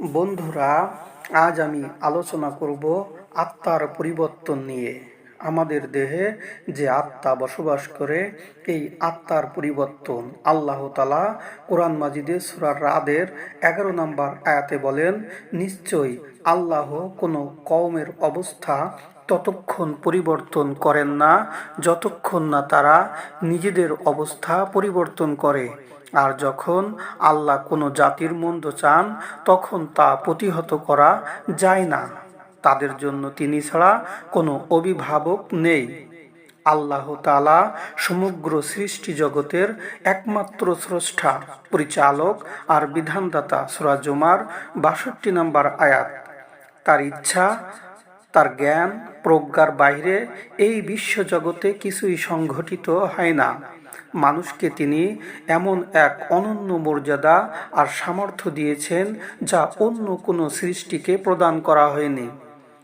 বন্ধুরা, আজ আমি আলোচনা করব আত্মার পরিবর্তন নিয়ে। আমাদের দেহে যে আত্মা বসবাস করে, এই আত্মার পরিবর্তন আল্লাহ তালা কোরআন মাজিদে সুরার রাদের এগারো নম্বর আয়াতে বলেন, নিশ্চয়ই আল্লাহ কোনো কওমের অবস্থা ততক্ষণ পরিবর্তন করেন না, যতক্ষণ না তারা নিজেদের অবস্থা পরিবর্তন করে। আর যখন আল্লাহ কোনো জাতির মন্দ চান, তখন তা প্রতিহত করা যায় না। তাদের জন্য তিনি ছাড়া কোনো অভিভাবক নেই। আল্লাহ তালা সমগ্র সৃষ্টি জগতের একমাত্র স্রষ্টা, পরিচালক আর বিধানদাতা সুরাজুমার বাষট্টি নম্বর আয়াত। তার ইচ্ছা তার জ্ঞান, প্রজ্ঞার বাইরে এই বিশ্বজগতে কিছুই সংঘটিত হয় না। মানুষকে তিনি এমন এক অনন্য মর্যাদা আর সামর্থ্য দিয়েছেন যা অন্য কোনো সৃষ্টিকে প্রদান করা হয়নি।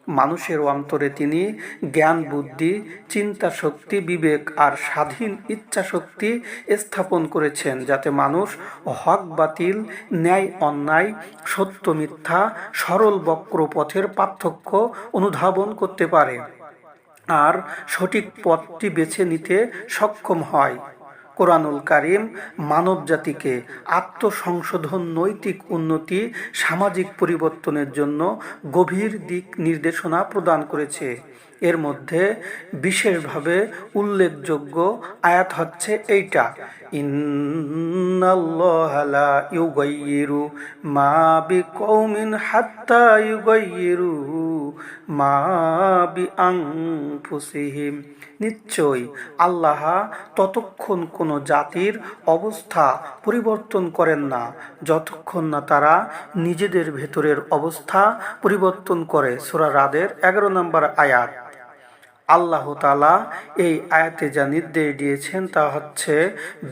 মানুষের অন্তরে তিনি জ্ঞান, বুদ্ধি, চিন্তা শক্তি, বিবেক আর স্বাধীন ইচ্ছা শক্তি স্থাপন করেছেন যাতে মানুষ হক, বাতিল, ন্যায়, অন্যায়, সত্য, মিথ্যা, সরল বক্র পথের পার্থক্য অনুধাবন করতে পারে। আর সঠিক পথটি বেছে নিতে সক্ষম হয়। কোরআনুল কারিম মানব জাতিকে আত্মসংশোধন, নৈতিক উন্নতি, সামাজিক পরিবর্তনের জন্য গভীর দিক নির্দেশনা প্রদান করেছে। এর মধ্যে বিশেষভাবে উল্লেখযোগ্য আয়াত হচ্ছে এইটা ইউগাইয়িরু মা নিশ্চয়ই আল্লাহ ততক্ষণ কোনো জাতির অবস্থা পরিবর্তন করেন না, যতক্ষণ না তারা নিজেদের ভেতরের অবস্থা পরিবর্তন করে। সুরা রাদের এগারো নম্বর আয়াত। আল্লাহ তালা এই আয়াতে যা নির্দেশ দিয়েছেন তা হচ্ছে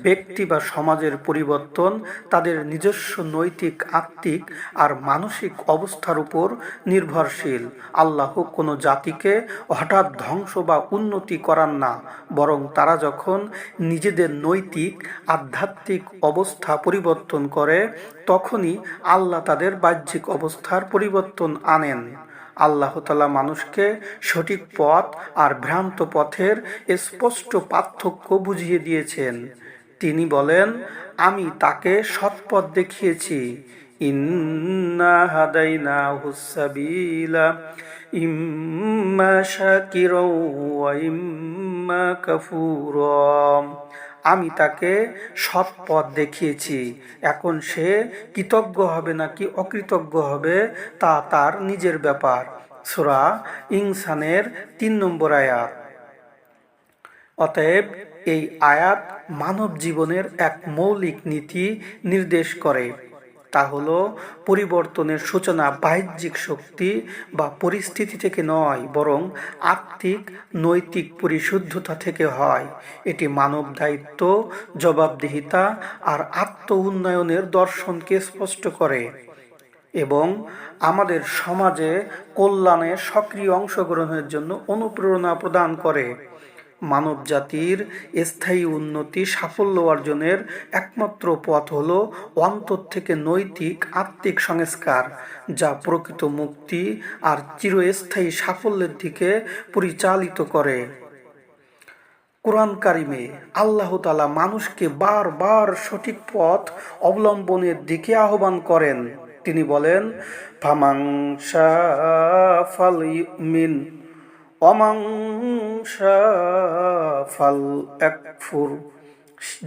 ব্যক্তি বা সমাজের পরিবর্তন, তাদের নিজস্ব নৈতিক, আত্মিক আর মানসিক অবস্থার উপর নির্ভরশীল। আল্লাহ কোনো জাতিকে হঠাৎ ধ্বংস বা উন্নতি করান না, বরং তারা যখন নিজেদের নৈতিক, আধ্যাত্মিক অবস্থা পরিবর্তন করে, তখনই আল্লাহ তাদের বাহ্যিক অবস্থার পরিবর্তন আনেন। আল্লাহ তালা মানুষকে সঠিক পথ আর ভ্রান্ত পথের স্পষ্ট পার্থক্য বুঝিয়ে দিয়েছেন। তিনি বলেন, আমি তাকে সৎপথ দেখিয়েছি। ইন্না হুসাবিলা ইম্মা শাকির ইম্মা কাফুরম আমি তাকে সৎ পথ দেখিয়েছি। এখন সে কৃতজ্ঞ হবে নাকি অকৃতজ্ঞ হবে, তা তার নিজের ব্যাপার। সুরা ইংসানের তিন নম্বর আয়াত। অতএব এই আয়াত মানব জীবনের এক মৌলিক নীতি নির্দেশ করে। তা হলো পরিবর্তনের সূচনা বাহ্যিক শক্তি বা পরিস্থিতি থেকে নয়, বরং আত্মিক, নৈতিক পরিশুদ্ধতা থেকে হয়। এটি মানব দায়িত্ব, জবাবদিহিতা আর আত্ম উন্নয়নের দর্শনকে স্পষ্ট করে এবং আমাদের সমাজে কল্যাণে সক্রিয় অংশগ্রহণের জন্য অনুপ্রেরণা প্রদান করে। মানব জাতির স্থায়ী উন্নতি সাফল্য অর্জনের একমাত্র পথ হল অন্তর থেকে নৈতিক আত্মিক সংস্কার, যা প্রকৃত মুক্তি আর চিরস্থায়ী সাফল্যের দিকে পরিচালিত করে। কোরআন কারিমে আল্লাহ তালা মানুষকে বারবার সঠিক পথ অবলম্বনের দিকে আহ্বান করেন। তিনি বলেন ফামাংসা ফাল ফাল একফুর।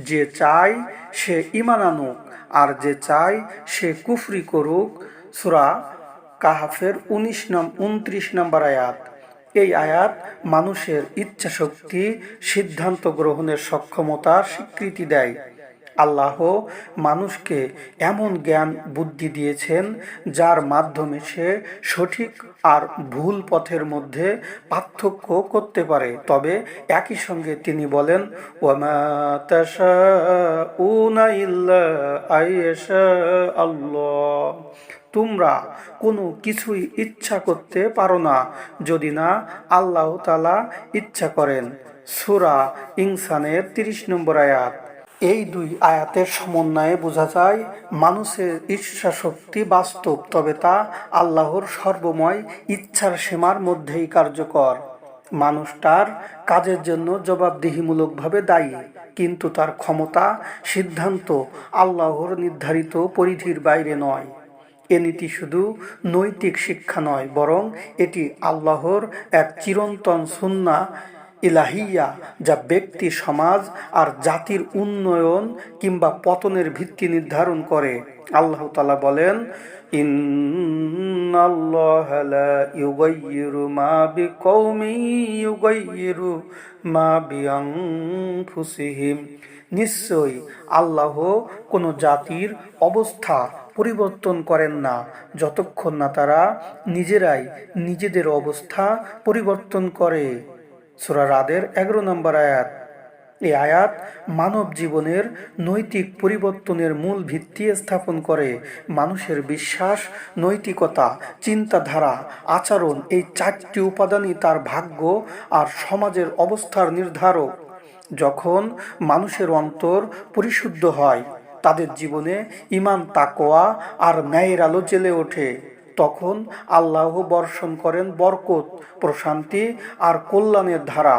যে চাই সে ইমান আনুক, আর যে চাই সে কুফরি করুক। সুরা কাহাফের উনিশ নম, উনত্রিশ নম্বর আয়াত। এই আয়াত মানুষের ইচ্ছা শক্তি সিদ্ধান্ত গ্রহণের সক্ষমতা, স্বীকৃতি দেয়। আল্লাহ মানুষকে এমন জ্ঞান বুদ্ধি দিয়েছেন, যার মাধ্যমে সে সঠিক আর ভুল পথের মধ্যে পার্থক্য করতে পারে। তবে একই সঙ্গে তিনি বলেন আল্লাহ তোমরা কোনো কিছুই ইচ্ছা করতে পারো না, যদি না আল্লাহ তালা ইচ্ছা করেন। সুরা ইনসানের তিরিশ নম্বর আয়াত। এই দুই আয়াতের সমন্বয়ে বোঝা যায়, মানুষের ইচ্ছা শক্তি বাস্তব, তবে তা আল্লাহর সর্বময় ইচ্ছার সীমার মধ্যেই কার্যকর। মানুষ তার কাজের জন্য জবাবদিহিমূলকভাবে দায়ী, কিন্তু তার ক্ষমতা, সিদ্ধান্ত আল্লাহর নির্ধারিত পরিধির বাইরে নয়। এ নীতি শুধু নৈতিক শিক্ষা নয়, বরং এটি আল্লাহর এক চিরন্তন সুন্না ইলাহিয়া, যা ব্যক্তি, সমাজ আর জাতির উন্নয়ন কিংবা পতনের ভিত্তি নির্ধারণ করে। আল্লাহ তালা বলেন নিশ্চয়ই আল্লাহ কোনো জাতির অবস্থা পরিবর্তন করেন না, যতক্ষণ না তারা নিজেরাই নিজেদের অবস্থা পরিবর্তন করে। সুরা রাদের এগারো নম্বর আয়াত। এই আয়াত মানব জীবনের নৈতিক পরিবর্তনের মূল ভিত্তি স্থাপন করে। মানুষের বিশ্বাস, নৈতিকতা, চিন্তাধারা, আচরণ এই চারটি উপাদানই তার ভাগ্য আর সমাজের অবস্থার নির্ধারক। যখন মানুষের অন্তর পরিশুদ্ধ হয়, তাদের জীবনে ইমান তাকোয়া আর ন্যায়ের আলো জেলে ওঠে। তখন আল্লাহ বর্ষণ করেন বরকত, প্রশান্তি আর কল্যাণের ধারা।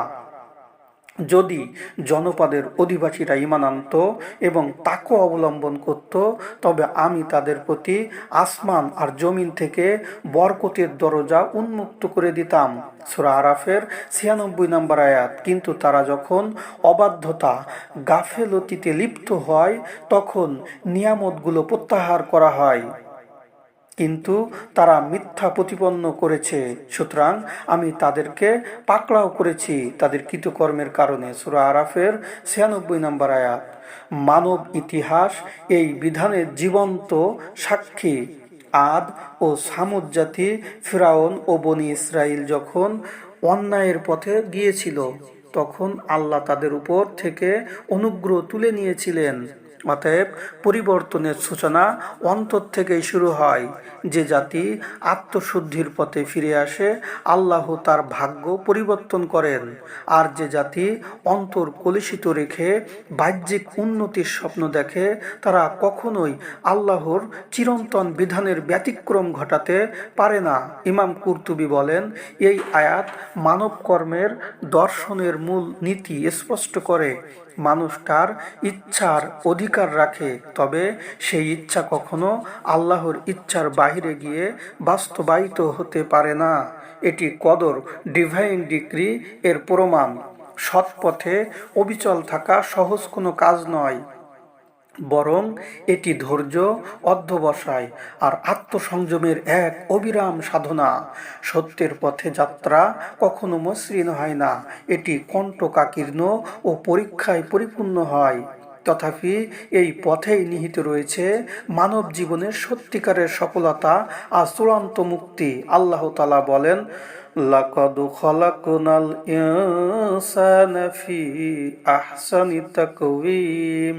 যদি জনপদের অধিবাসীরা ইমান আনত এবং তাকে অবলম্বন করত, তবে আমি তাদের প্রতি আসমান আর জমিন থেকে বরকতের দরজা উন্মুক্ত করে দিতাম। সুরা আরাফের ছিয়ানব্বই নম্বর আয়াত, কিন্তু তারা যখন অবাধ্যতা, গাফেলতিতে লিপ্ত হয়, তখন নিয়ামতগুলো প্রত্যাহার করা হয়। কিন্তু তারা মিথ্যা প্রতিপন্ন করেছে। সুতরাং আমি তাদেরকে পাকড়াও করেছি তাদের কৃতকর্মের কারণে। সুরা আরাফের ছিয়ানব্বই নম্বর আয়াত, মানব ইতিহাস এই বিধানের জীবন্ত সাক্ষী। আদ ও সামুদ জাতি, ফিরাউন ও বনি ইসরায়েল যখন অন্যায়ের পথে গিয়েছিল, তখন আল্লাহ তাদের উপর থেকে অনুগ্রহ তুলে নিয়েছিলেন। অতএব পরিবর্তনের সূচনা অন্তর থেকেই শুরু হয়। যে জাতি আত্মশুদ্ধির পথে ফিরে আসে, আল্লাহ তার ভাগ্য পরিবর্তন করেন। আর যে জাতি অন্তর কলুষিত রেখে বাহ্যিক উন্নতির স্বপ্ন দেখে, তারা কখনোই আল্লাহর চিরন্তন বিধানের ব্যতিক্রম ঘটাতে পারে না। ইমাম কুর্তুবি বলেন, এই আয়াত মানব কর্মের দর্শনের মূল নীতি স্পষ্ট করে। মানুষ তার ইচ্ছার অধিকার রাখে, তবে সেই ইচ্ছা কখনো আল্লাহর ইচ্ছার বাহিরে গিয়ে বাস্তবায়িত হতে পারে না। এটি কদর ডিভাইন ডিগ্রি এর প্রমাণ। সৎপথে অবিচল থাকা সহজ কোনো কাজ নয়। বরং এটি ধৈর্য, অধ্যবসায় আর আত্মসংযমের এক অবিরাম সাধনা। সত্যের পথে যাত্রা কখনো মসৃণ হয় না, এটি কণ্ঠকাকীর্ণ ও পরীক্ষায় পরিপূর্ণ হয়। তথাপি এই পথেই নিহিত রয়েছে মানব জীবনের সত্যিকারের সফলতা আর চূড়ান্ত মুক্তি। আল্লাহ তালা বলেন, লাকদ খলাকুনাল ইনসানা ফি আহসানি তাকওয়িম।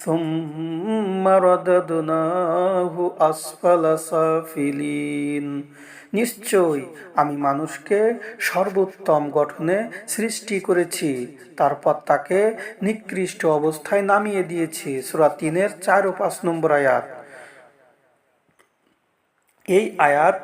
ثم رددناه أسفل سافلين নিশ্চয় আমি মানুষকে সর্বোত্তম গঠনে সৃষ্টি করেছি তারপর তাকে নিকৃষ্ট অবস্থায় নামিয়ে দিয়েছি সুরা তিনের চার ও পাঁচ নম্বর আয়াত এই আয়াত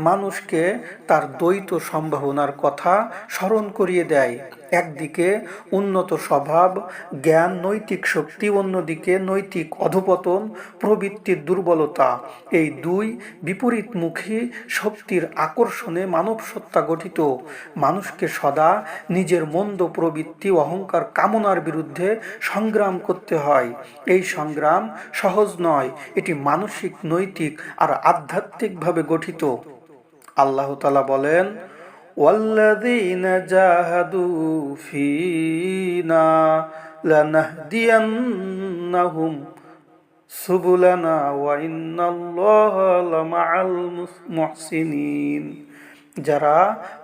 মানুষকে তার দ্বৈত সম্ভাবনার কথা স্মরণ করিয়ে দেয় একদিকে উন্নত স্বভাব, জ্ঞান, নৈতিক শক্তি, অন্যদিকে নৈতিক অধপতন, প্রবৃত্তির দুর্বলতা। এই দুই বিপরীতমুখী শক্তির আকর্ষণে মানব সত্তা গঠিত। মানুষকে সদা নিজের মন্দ প্রবৃত্তি, অহংকার, কামনার বিরুদ্ধে সংগ্রাম করতে হয়। এই সংগ্রাম সহজ নয়, এটি মানসিক, নৈতিক আর আধ্যাত্মিকভাবে গঠিত। আল্লাহ তালা বলেন والذين جاهدوا فينا لنهدينهم سبلنا وإن الله لمع المحسنين যারা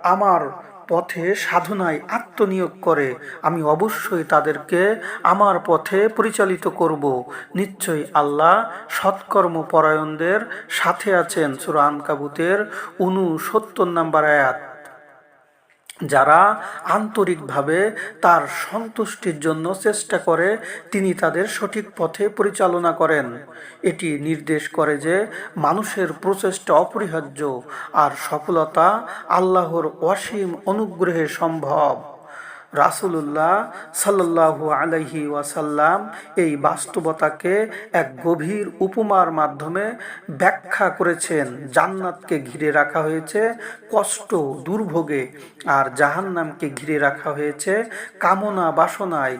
আমার পথে সাধনায় আত্মনিয়োগ করে আমি অবশ্যই তাদেরকে আমার পথে পরিচালিত করব নিশ্চয়ই আল্লাহ সৎকর্ম পরায়ণদের সাথে আছেন সুরান কাবুতের উনু সত্তর নাম্বার আয়াত যারা আন্তরিকভাবে তার সন্তুষ্টির জন্য চেষ্টা করে, তিনি তাদের সঠিক পথে পরিচালনা করেন। এটি নির্দেশ করে যে মানুষের প্রচেষ্টা অপরিহার্য আর সফলতা আল্লাহর অসীম অনুগ্রহে সম্ভব। রাসুলুল্লাহ সাল্লাহু আলহি ওয়াসাল্লাম এই বাস্তবতাকে এক গভীর উপমার মাধ্যমে ব্যাখ্যা করেছেন। জান্নাতকে ঘিরে রাখা হয়েছে কষ্ট, দুর্ভোগে, আর জাহান্নামকে ঘিরে রাখা হয়েছে কামনা বাসনায়।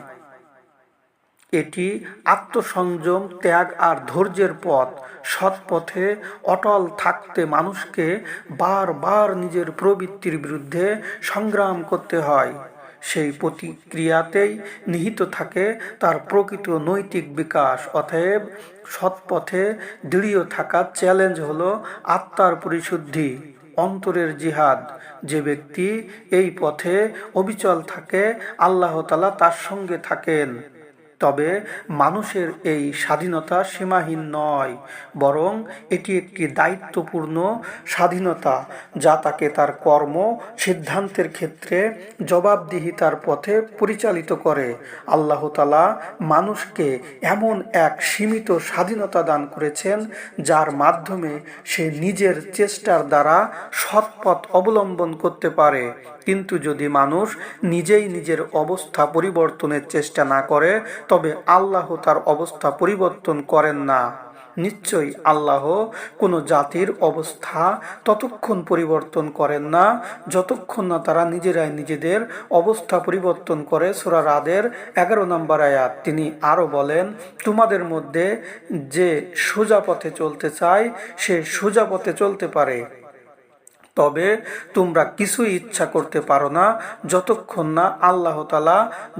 এটি আত্মসংযম, ত্যাগ আর ধৈর্যের পথ। সৎ পথে অটল থাকতে মানুষকে বারবার নিজের প্রবৃত্তির বিরুদ্ধে সংগ্রাম করতে হয়। সেই প্রতিক্রিয়াতেই নিহিত থাকে তার প্রকৃত নৈতিক বিকাশ। অতএব সৎপথে দৃঢ় থাকা চ্যালেঞ্জ হলো আত্মার পরিশুদ্ধি, অন্তরের জিহাদ। যে ব্যক্তি এই পথে অবিচল থাকে, আল্লাহ তালা তার সঙ্গে থাকেন। তবে মানুষের এই স্বাধীনতা সীমাহীন নয়, বরং এটি একটি দায়িত্বপূর্ণ স্বাধীনতা যা তাকে তার কর্ম, সিদ্ধান্তের ক্ষেত্রে জবাবদিহিতার পথে পরিচালিত করে। আল্লাহ তালা মানুষকে এমন এক সীমিত স্বাধীনতা দান করেছেন যার মাধ্যমে সে নিজের চেষ্টার দ্বারা সৎপথ অবলম্বন করতে পারে। কিন্তু যদি মানুষ নিজেই নিজের অবস্থা পরিবর্তনের চেষ্টা না করে, তবে আল্লাহ তার অবস্থা পরিবর্তন করেন না। নিশ্চয়ই আল্লাহ কোনো জাতির অবস্থা ততক্ষণ পরিবর্তন করেন না, যতক্ষণ না তারা নিজেরাই নিজেদের অবস্থা পরিবর্তন করে। সুরা রাদের এগারো নম্বর আয়াত, তিনি আরও বলেন, তোমাদের মধ্যে যে সোজা পথে চলতে চায়, সে সোজা পথে চলতে পারে। তবে তোমরা কিছুই ইচ্ছা করতে পারো না, যতক্ষণ না আল্লাহ তালা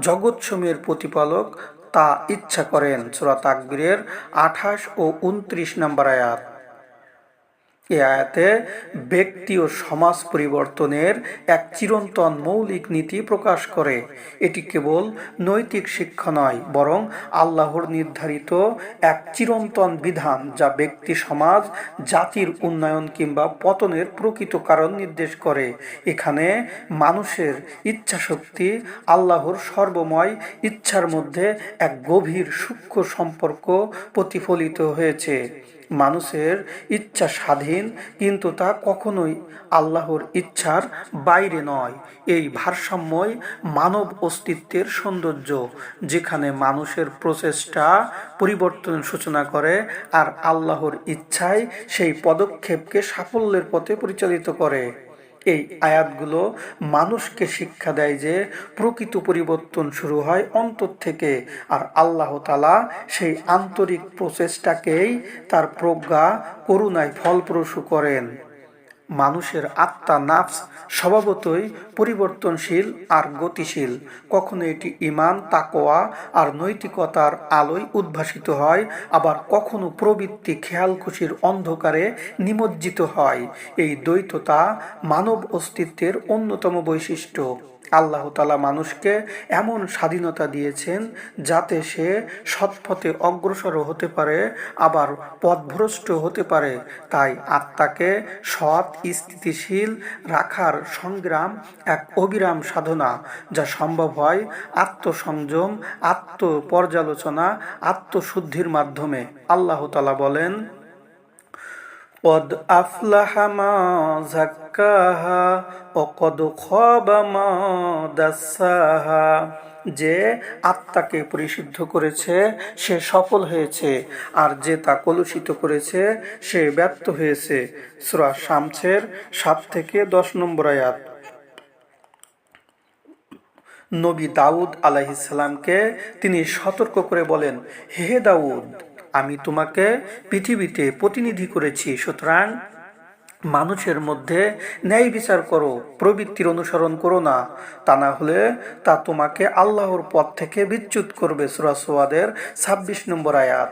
জগৎসমীর প্রতিপালক তা ইচ্ছা করেন। সুরা তাকবীরের আঠাশ ও উনত্রিশ নম্বর আয়াত। এ আয়াতে ব্যক্তি ও সমাজ পরিবর্তনের এক চিরন্তন মৌলিক নীতি প্রকাশ করে। এটি কেবল নৈতিক শিক্ষা নয়, বরং আল্লাহর নির্ধারিত এক চিরন্তন বিধান যা ব্যক্তি, সমাজ, জাতির উন্নয়ন কিংবা পতনের প্রকৃত কারণ নির্দেশ করে। এখানে মানুষের ইচ্ছাশক্তি আল্লাহর সর্বময় ইচ্ছার মধ্যে এক গভীর সূক্ষ্ম সম্পর্ক প্রতিফলিত হয়েছে। মানুষের ইচ্ছা স্বাধীন, কিন্তু তা কখনোই আল্লাহর ইচ্ছার বাইরে নয়। এই ভারসাম্যই মানব অস্তিত্বের সৌন্দর্য, যেখানে মানুষের প্রচেষ্টা পরিবর্তনের সূচনা করে আর আল্লাহর ইচ্ছায় সেই পদক্ষেপকে সাফল্যের পথে পরিচালিত করে। এই আয়াতগুলো মানুষকে শিক্ষা দেয় যে প্রকৃত পরিবর্তন শুরু হয় অন্তর থেকে। আর আল্লাহ তালা সেই আন্তরিক প্রচেষ্টাকেই তার প্রজ্ঞা, করুণায় ফলপ্রসূ করেন। মানুষের আত্মা, নাফস স্বভাবতই পরিবর্তনশীল আর গতিশীল। কখনো এটি ইমান তাকোয়া আর নৈতিকতার আলোয় উদ্ভাসিত হয়, আবার কখনো প্রবৃত্তি খেয়াল খুশির অন্ধকারে নিমজ্জিত হয়। এই দ্বৈততা মানব অস্তিত্বের অন্যতম বৈশিষ্ট্য। আল্লাহ তালা মানুষকে এমন স্বাধীনতা দিয়েছেন যাতে সে সৎপথে অগ্রসর হতে পারে, আবার পথভ্রষ্ট হতে পারে। তাই আত্মাকে সৎ, স্থিতিশীল রাখার সংগ্রাম এক অবিরাম সাধনা, যা সম্ভব হয় আত্মসংযম, আত্মপর্যালোচনা, আত্মশুদ্ধির মাধ্যমে। আল্লাহ তালা বলেন قد أفلح ما زكاها وقد خاب ما دساها যে আত্মাকে পরিশুদ্ধ করেছে সে সফল হয়েছে আর যে তা কলুষিত করেছে সে ব্যর্থ হয়েছে সুরা শামছের সাত থেকে দশ নম্বর আয়াত নবী দাউদ আলাহিসাল্লামকে তিনি সতর্ক করে বলেন হে দাউদ আমি তোমাকে পৃথিবীতে প্রতিনিধি করেছি, সুতরাং মানুষের মধ্যে ন্যায় বিচার করো, প্রবৃত্তির অনুসরণ করো না। তা না হলে তা তোমাকে আল্লাহর পথ থেকে বিচ্যুত করবে সুরাসোয়াদের ছাব্বিশ নম্বর আয়াত।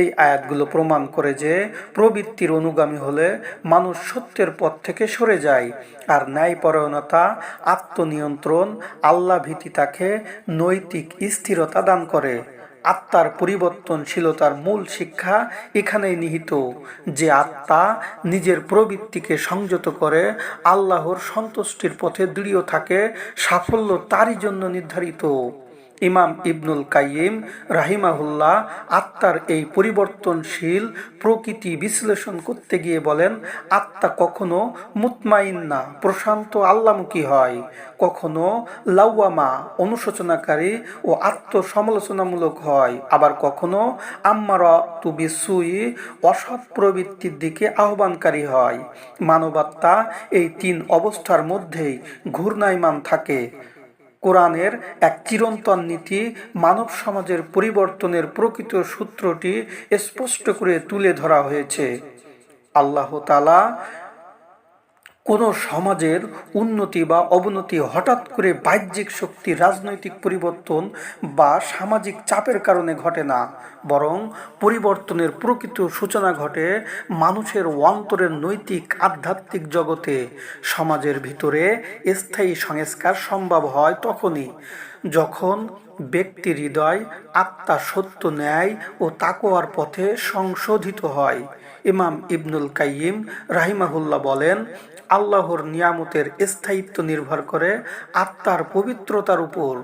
এই আয়াতগুলো প্রমাণ করে যে প্রবৃত্তির অনুগামী হলে মানুষ সত্যের পথ থেকে সরে যায়, আর ন্যায়পরায়ণতা, আত্মনিয়ন্ত্রণ, আল্লাহ ভীতি তাকে নৈতিক স্থিরতা দান করে। আত্মার পরিবর্তনশীলতার মূল শিক্ষা এখানেই নিহিত, যে আত্মা নিজের প্রবৃত্তিকে সংযত করে, আল্লাহর সন্তুষ্টির পথে দৃঢ় থাকে, সাফল্য তারই জন্য নির্ধারিত। ইমাম ইবনুল কাইম রাহিমাহুল্লাহ আত্মার এই পরিবর্তনশীল প্রকৃতি বিশ্লেষণ করতে গিয়ে বলেন, আত্মা কখনো মুতমাইন না, প্রশান্ত আল্লামুখী হয়। কখনো লাউয়ামা অনুশোচনাকারী ও আত্মসমালোচনামূলক হয়। আবার কখনো আম্মারা তু বিসুই, অসৎ প্রবৃত্তির দিকে আহ্বানকারী হয়। মানবাত্মা এই তিন অবস্থার মধ্যেই ঘূর্ণায়মান থাকে। কোরআনের এক চিরন্তন নীতি মানব সমাজের পরিবর্তনের প্রকৃত সূত্রটি স্পষ্ট করে তুলে ধরা হয়েছে। আল্লাহ তালা কোনো সমাজের উন্নতি বা অবনতি হঠাৎ করে বাহ্যিক শক্তি, রাজনৈতিক পরিবর্তন বা সামাজিক চাপের কারণে ঘটে না, বরং পরিবর্তনের প্রকৃত সূচনা ঘটে মানুষের অন্তরের নৈতিক, আধ্যাত্মিক জগতে। সমাজের ভিতরে স্থায়ী সংস্কার সম্ভব হয় তখনই, যখন ব্যক্তি হৃদয় আত্মা সত্য, ন্যায় ও তাকোয়ার পথে সংশোধিত হয়। ইমাম ইবনুল কাইম রাহিমাহুল্লাহ বলেন আল্লাহর নিয়ামতের স্থায়িত্ব নির্ভর করে আত্মার পবিত্রতার উপর।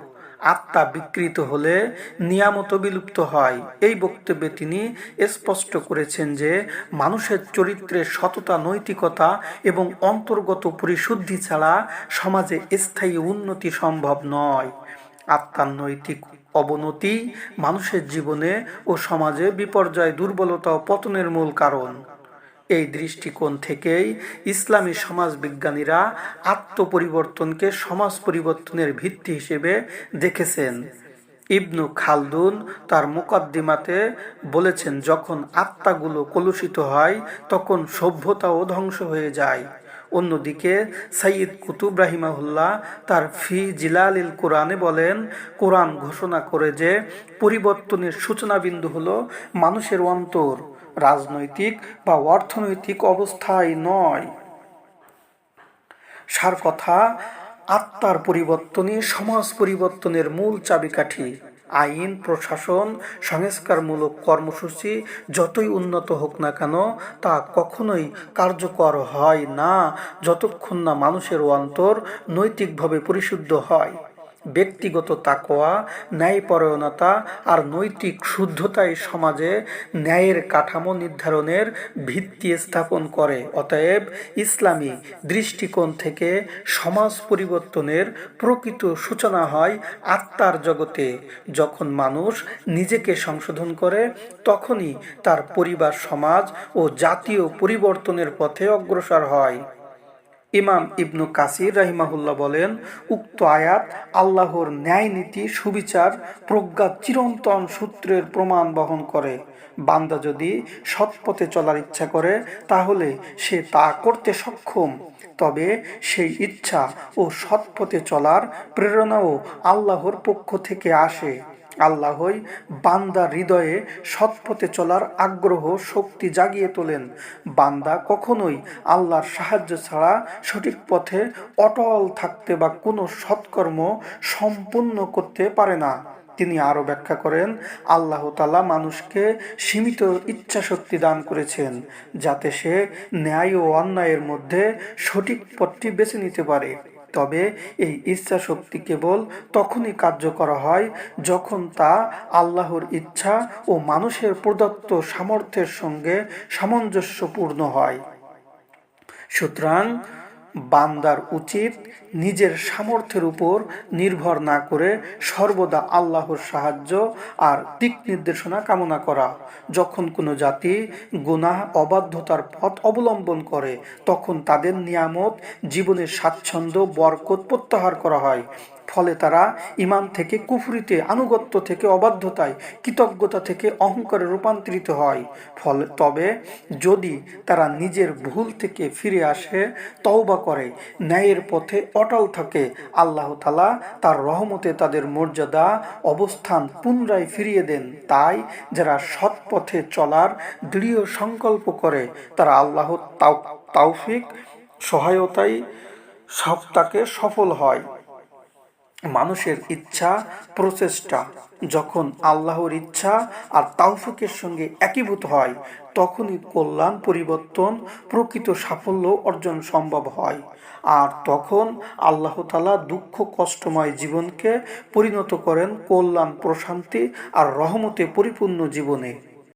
আত্মা বিকৃত হলে নিয়ামত বিলুপ্ত হয়। এই বক্তব্যে তিনি স্পষ্ট করেছেন যে, মানুষের চরিত্রের সততা, নৈতিকতা এবং অন্তর্গত পরিশুদ্ধি ছাড়া সমাজে স্থায়ী উন্নতি সম্ভব নয়। আত্মার নৈতিক অবনতি মানুষের জীবনে ও সমাজে বিপর্যয়, দুর্বলতা ও পতনের মূল কারণ। এই দৃষ্টিকোণ থেকেই ইসলামী সমাজবিজ্ঞানীরা আত্মপরিবর্তনকে সমাজ পরিবর্তনের ভিত্তি হিসেবে দেখেছেন। ইবনু খালদুন তার মোকদ্দিমাতে বলেছেন, যখন আত্মাগুলো কলুষিত হয়, তখন সভ্যতাও ধ্বংস হয়ে যায়। অন্যদিকে সাইয়দ কুতুব রাহিমাহুল্লাহ তার ফি জিলালিল কোরআনে বলেন, কোরআন ঘোষণা করে যে পরিবর্তনের সূচনা বিন্দু হলো মানুষের অন্তর। রাজনৈতিক বা অর্থনৈতিক অবস্থায় নয়। সার কথা, আত্মার পরিবর্তনই সমাজ পরিবর্তনের মূল চাবিকাঠি। আইন, প্রশাসন, সংস্কারমূলক কর্মসূচি যতই উন্নত হোক না কেন, তা কখনোই কার্যকর হয় না, যতক্ষণ না মানুষের অন্তর নৈতিকভাবে পরিশুদ্ধ হয়। ব্যক্তিগত তাকোয়া ন্যায়পরায়ণতা আর নৈতিক শুদ্ধতাই সমাজে ন্যায়ের কাঠামো নির্ধারণের ভিত্তি স্থাপন করে। অতএব ইসলামী দৃষ্টিকোণ থেকে সমাজ পরিবর্তনের প্রকৃত সূচনা হয় আত্মার জগতে। যখন মানুষ নিজেকে সংশোধন করে, তখনই তার পরিবার, সমাজ ও জাতীয় পরিবর্তনের পথে অগ্রসর হয়। ইমাম ইবনু কাসির রাহিমাহুল্লাহ বলেন, উক্ত আয়াত আল্লাহর ন্যায় নীতি সুবিচার, প্রজ্ঞা চিরন্তন সূত্রের প্রমাণ বহন করে। বান্দা যদি সৎপথে চলার ইচ্ছা করে, তাহলে সে তা করতে সক্ষম। তবে সেই ইচ্ছা ও সৎপথে চলার প্রেরণাও আল্লাহর পক্ষ থেকে আসে। আল্লাহই বান্দা হৃদয়ে সৎপথে চলার আগ্রহ, শক্তি জাগিয়ে তোলেন। বান্দা কখনোই আল্লাহর সাহায্য ছাড়া সঠিক পথে অটল থাকতে বা কোনো সৎকর্ম সম্পূর্ণ করতে পারে না। তিনি আরও ব্যাখ্যা করেন, আল্লাহ তালা মানুষকে সীমিত ইচ্ছা শক্তি দান করেছেন, যাতে সে ন্যায় ও অন্যায়ের মধ্যে সঠিক পথটি বেছে নিতে পারে। তবে এই ইচ্ছা শক্তি কেবল তখনই কার্য করা হয় যখন তা আল্লাহর ইচ্ছা ও মানুষের প্রদত্ত সামর্থ্যের সঙ্গে সামঞ্জস্যপূর্ণ হয়। সুতরাং বান্দার উচিত নিজের সামর্থ্যের উপর নির্ভর না করে সর্বদা আল্লাহর সাহায্য আর দিক নির্দেশনা কামনা করা। যখন কোনো জাতি গুনাহ, অবাধ্যতার পথ অবলম্বন করে, তখন তাদের নিয়ামত, জীবনের স্বাচ্ছন্দ্য, বরকত প্রত্যাহার করা হয়। ফলে তারা ইমান থেকে কুফরিতে, আনুগত্য থেকে অবাধ্যতায়, কৃতজ্ঞতা থেকে অহংকারে রূপান্তরিত হয়। ফলে তবে যদি তারা নিজের ভুল থেকে ফিরে আসে, তওবা করে, ন্যায়ের পথে অটল থাকে, আল্লাহ তালা তার রহমতে তাদের মর্যাদা, অবস্থান পুনরায় ফিরিয়ে দেন। তাই যারা সৎ পথে চলার দৃঢ় সংকল্প করে, তারা আল্লাহ তাও তাওফিক সহায়তাই সব তাকে সফল হয়। মানুষের ইচ্ছা, প্রচেষ্টা, যখন আল্লাহর ইচ্ছা আর তাওফিকের সঙ্গে একীভূত হয়, তখনই কল্যাণ, পরিবর্তন, প্রকৃত সাফল্য অর্জন সম্ভব হয়। আর তখন আল্লাহ তালা দুঃখ, কষ্টময় জীবনকে পরিণত করেন কল্যাণ, প্রশান্তি আর রহমতে পরিপূর্ণ জীবনে।